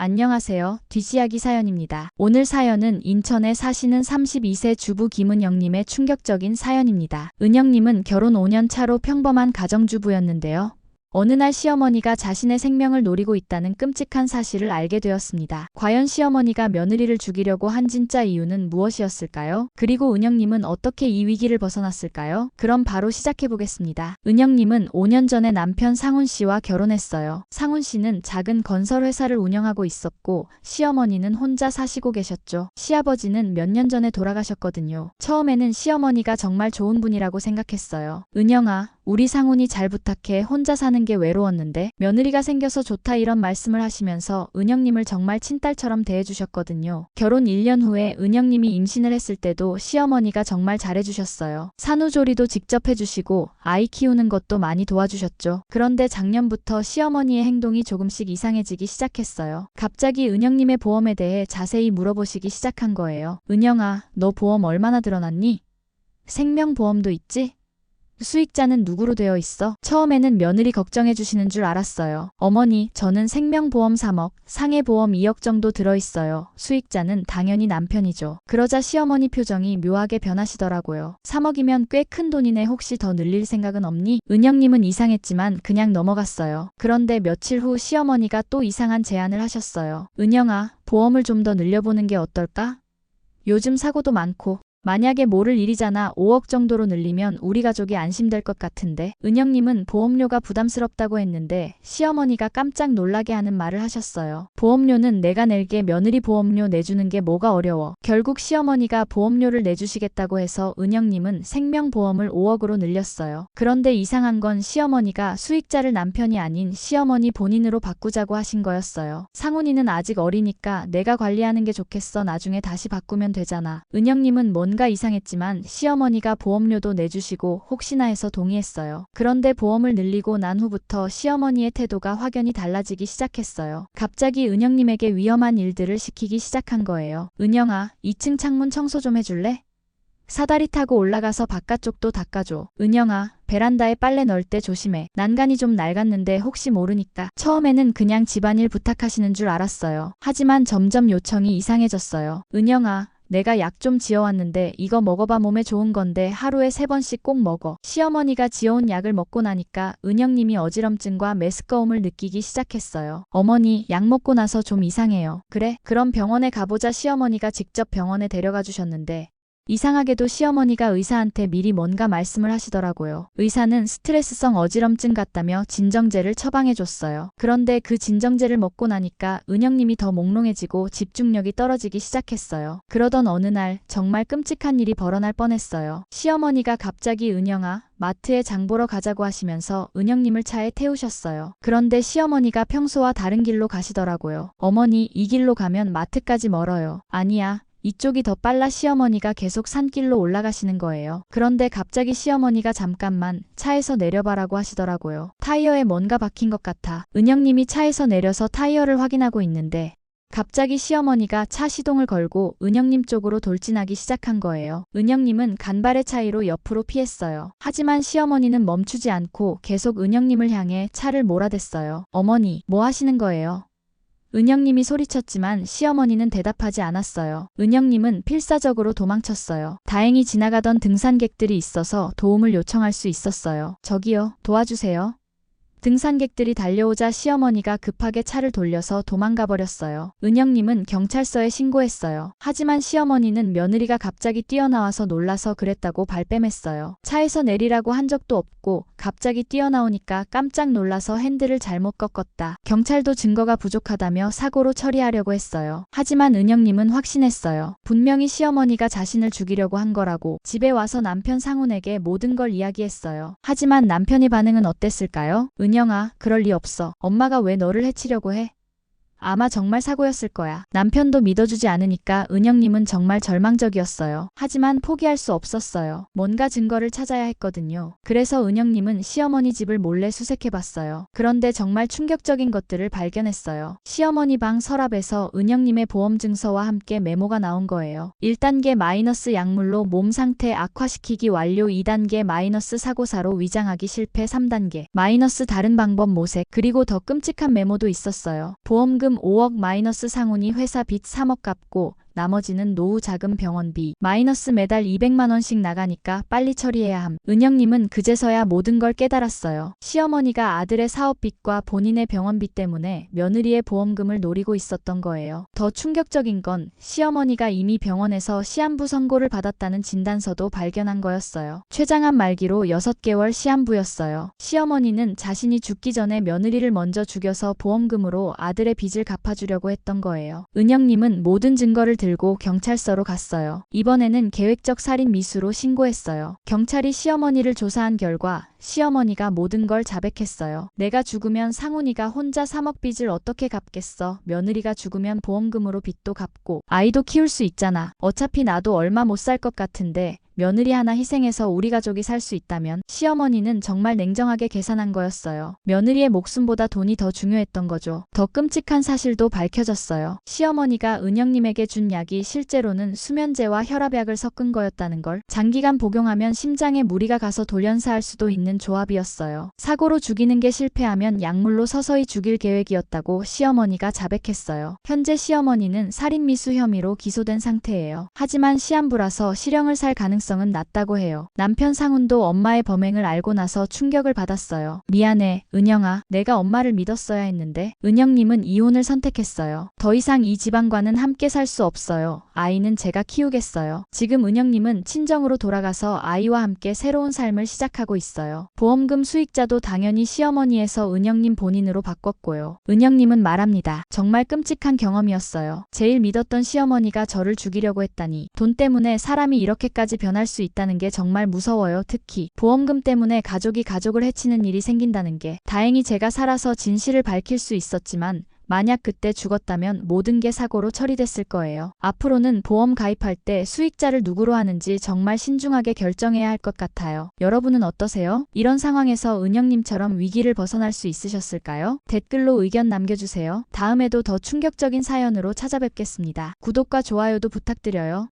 안녕하세요. 뒷이야기 사연입니다. 오늘 사연은 인천에 사시는 32세 주부 김은영님의 충격적인 사연입니다. 은영님은 결혼 5년 차로 평범한 가정주부였는데요. 어느 날 시어머니가 자신의 생명을 노리고 있다는 끔찍한 사실을 알게 되었습니다. 과연 시어머니가 며느리를 죽이려고 한 진짜 이유는 무엇이었을까요? 그리고 은영님은 어떻게 이 위기를 벗어났을까요? 그럼 바로 시작해보겠습니다. 은영님은 5년 전에 남편 상훈 씨와 결혼했어요. 상훈 씨는 작은 건설 회사를 운영하고 있었고 시어머니는 혼자 사시고 계셨죠. 시아버지는 몇 년 전에 돌아가셨거든요. 처음에는 시어머니가 정말 좋은 분이라고 생각했어요. 은영아, 우리 상훈이 잘 부탁해 혼자 사는 게 외로웠는데 며느리가 생겨서 좋다 이런 말씀을 하시면서 은영님을 정말 친딸처럼 대해주셨거든요. 결혼 1년 후에 은영님이 임신을 했을 때도 시어머니가 정말 잘해주셨어요. 산후조리도 직접 해주시고 아이 키우는 것도 많이 도와주셨죠. 그런데 작년부터 시어머니의 행동이 조금씩 이상해지기 시작했어요. 갑자기 은영님의 보험에 대해 자세히 물어보시기 시작한 거예요. 은영아, 너 보험 얼마나 들어놨니? 생명보험도 있지? 수익자는 누구로 되어 있어? 처음에는 며느리 걱정해 주시는 줄 알았어요. 어머니, 저는 생명보험 3억, 상해보험 2억 정도 들어있어요. 수익자는 당연히 남편이죠. 그러자 시어머니 표정이 묘하게 변하시더라고요. 3억이면 꽤 큰 돈이네 혹시 더 늘릴 생각은 없니? 은영님은 이상했지만 그냥 넘어갔어요. 그런데 며칠 후 시어머니가 또 이상한 제안을 하셨어요. 은영아, 보험을 좀 더 늘려보는 게 어떨까? 요즘 사고도 많고 만약에 모를 일이잖아 5억 정도로 늘리면 우리 가족이 안심될 것 같은데 은영님은 보험료가 부담스럽다고 했는데 시어머니가 깜짝 놀라게 하는 말을 하셨어요. 보험료는 내가 낼게 며느리 보험료 내주는 게 뭐가 어려워. 결국 시어머니가 보험료를 내주시겠다고 해서 은영님은 생명보험을 5억으로 늘렸어요. 그런데 이상한 건 시어머니가 수익자를 남편이 아닌 시어머니 본인으로 바꾸자고 하신 거였어요. 상훈이는 아직 어리니까 내가 관리하는 게 좋겠어 나중에 다시 바꾸면 되잖아. 은영님은 뭔가 이상했지만 시어머니가 보험료도 내주시고 혹시나 해서 동의했어요. 그런데 보험을 늘리고 난 후부터 시어머니의 태도가 확연히 달라지기 시작했어요. 갑자기 은영님에게 위험한 일들을 시키기 시작한 거예요. 은영아, 2층 창문 청소 좀 해줄래? 사다리 타고 올라가서 바깥쪽도 닦아줘. 은영아, 베란다에 빨래 넣을 때 조심해. 난간이 좀 낡았는데 혹시 모르니까. 처음에는 그냥 집안일 부탁하시는 줄 알았어요. 하지만 점점 요청이 이상해졌어요. 은영아, 내가 약 좀 지어왔는데 이거 먹어봐 몸에 좋은 건데 하루에 세 번씩 꼭 먹어. 시어머니가 지어온 약을 먹고 나니까 은영님이 어지럼증과 메스꺼움을 느끼기 시작했어요. 어머니, 약 먹고 나서 좀 이상해요. 그래? 그럼 병원에 가보자 시어머니가 직접 병원에 데려가 주셨는데 이상하게도 시어머니가 의사한테 미리 뭔가 말씀을 하시더라고요. 의사는 스트레스성 어지럼증 같다며 진정제를 처방해줬어요. 그런데 그 진정제를 먹고 나니까 은영님이 더 몽롱해지고 집중력이 떨어지기 시작했어요. 그러던 어느 날 정말 끔찍한 일이 벌어날 뻔했어요. 시어머니가 갑자기 은영아, 마트에 장 보러 가자고 하시면서 은영님을 차에 태우셨어요. 그런데 시어머니가 평소와 다른 길로 가시더라고요. 어머니, 이 길로 가면 마트까지 멀어요. 아니야. 이쪽이 더 빨라 시어머니가 계속 산길로 올라가시는 거예요. 그런데 갑자기 시어머니가 잠깐만 차에서 내려봐라고 하시더라고요. 타이어에 뭔가 박힌 것 같아. 은영님이 차에서 내려서 타이어를 확인하고 있는데 갑자기 시어머니가 차 시동을 걸고 은영님 쪽으로 돌진하기 시작한 거예요. 은영님은 간발의 차이로 옆으로 피했어요. 하지만 시어머니는 멈추지 않고 계속 은영님을 향해 차를 몰아댔어요. 어머니, 뭐 하시는 거예요? 은영님이 소리쳤지만 시어머니는 대답하지 않았어요. 은영님은 필사적으로 도망쳤어요. 다행히 지나가던 등산객들이 있어서 도움을 요청할 수 있었어요. 저기요, 도와주세요. 등산객들이 달려오자 시어머니가 급하게 차를 돌려서 도망가 버렸어요. 은영님은 경찰서에 신고했어요. 하지만 시어머니는 며느리가 갑자기 뛰어나와서 놀라서 그랬다고 발뺌했어요. 차에서 내리라고 한 적도 없고 갑자기 뛰어나오니까 깜짝 놀라서 핸들을 잘못 꺾었다. 경찰도 증거가 부족하다며 사고로 처리하려고 했어요. 하지만 은영님은 확신했어요. 분명히 시어머니가 자신을 죽이려고 한 거라고 집에 와서 남편 상훈에게 모든 걸 이야기했어요. 하지만 남편의 반응은 어땠을까요? 은 영아, 그럴 리 없어. 엄마가 왜 너를 해치려고 해? 아마 정말 사고였을 거야. 남편도 믿어주지 않으니까 은영님은 정말 절망적이었어요. 하지만 포기할 수 없었어요. 뭔가 증거를 찾아야 했거든요. 그래서 은영님은 시어머니 집을 몰래 수색해봤어요. 그런데 정말 충격적인 것들을 발견했어요. 시어머니 방 서랍에서 은영님의 보험증서와 함께 메모가 나온 거예요. 1단계 마이너스 약물로 몸 상태 악화시키기 완료 2단계 마이너스 사고사로 위장하기 실패 3단계 마이너스 다른 방법 모색 그리고 더 끔찍한 메모도 있었어요. 보험금 보험금 5억 마이너스 상훈이 회사 빚 3억 갚고 나머지는 노후 자금 병원비 마이너스 매달 200만 원씩 나가니까 빨리 처리해야 함. 은영님은 그제서야 모든 걸 깨달았어요. 시어머니가 아들의 사업빚과 본인의 병원비 때문에 며느리의 보험금을 노리고 있었던 거예요. 더 충격적인 건 시어머니가 이미 병원에서 시한부 선고를 받았다는 진단서도 발견한 거였어요. 췌장암 말기로 6개월 시한부였어요. 시어머니는 자신이 죽기 전에 며느리를 먼저 죽여서 보험금으로 아들의 빚을 갚아주려고 했던 거예요. 은영님은 모든 증거를 들고 경찰서로 갔어요. 이번에는 계획적 살인 미수로 신고했어요. 경찰이 시어머니를 조사한 결과 시어머니가 모든 걸 자백했어요. 내가 죽으면 상훈이가 혼자 3억 빚을 어떻게 갚겠어. 며느리가 죽으면 보험금으로 빚도 갚고 아이도 키울 수 있잖아. 어차피 나도 얼마 못 살 것 같은데 며느리 하나 희생해서 우리 가족이 살 수 있다면 시어머니는 정말 냉정하게 계산한 거였어요. 며느리의 목숨보다 돈이 더 중요했던 거죠. 더 끔찍한 사실도 밝혀졌어요. 시어머니가 은영님에게 준 약이 실제로는 수면제와 혈압약을 섞은 거였다는 걸 장기간 복용하면 심장에 무리가 가서 돌연사할 수도 있는 조합이었어요. 사고로 죽이는 게 실패하면 약물로 서서히 죽일 계획이었다고 시어머니가 자백했어요. 현재 시어머니는 살인미수 혐의로 기소된 상태예요. 하지만 시한부라서 실형을 살 가능성은 낮다고 해요. 남편 상훈도 엄마의 범행을 알고 나서 충격을 받았어요. 미안해, 은영아. 내가 엄마를 믿었어야 했는데. 은영님은 이혼을 선택했어요. 더 이상 이 집안과는 함께 살 수 없어요. 아이는 제가 키우겠어요. 지금 은영님은 친정으로 돌아가서 아이와 함께 새로운 삶을 시작하고 있어요. 보험금 수익자도 당연히 시어머니에서 은영님 본인으로 바꿨고요. 은영님은 말합니다. 정말 끔찍한 경험이었어요. 제일 믿었던 시어머니가 저를 죽이려고 했다니. 돈 때문에 사람이 이렇게까지 변할 수 있다는 게 정말 무서워요. 특히 보험금 때문에 가족이 가족을 해치는 일이 생긴다는 게 다행히 제가 살아서 진실을 밝힐 수 있었지만 만약 그때 죽었다면 모든 게 사고로 처리됐을 거예요. 앞으로는 보험 가입할 때 수익자를 누구로 하는지 정말 신중하게 결정해야 할 것 같아요. 여러분은 어떠세요? 이런 상황에서 은영님처럼 위기를 벗어날 수 있으셨을까요? 댓글로 의견 남겨주세요. 다음에도 더 충격적인 사연으로 찾아뵙겠습니다. 구독과 좋아요도 부탁드려요.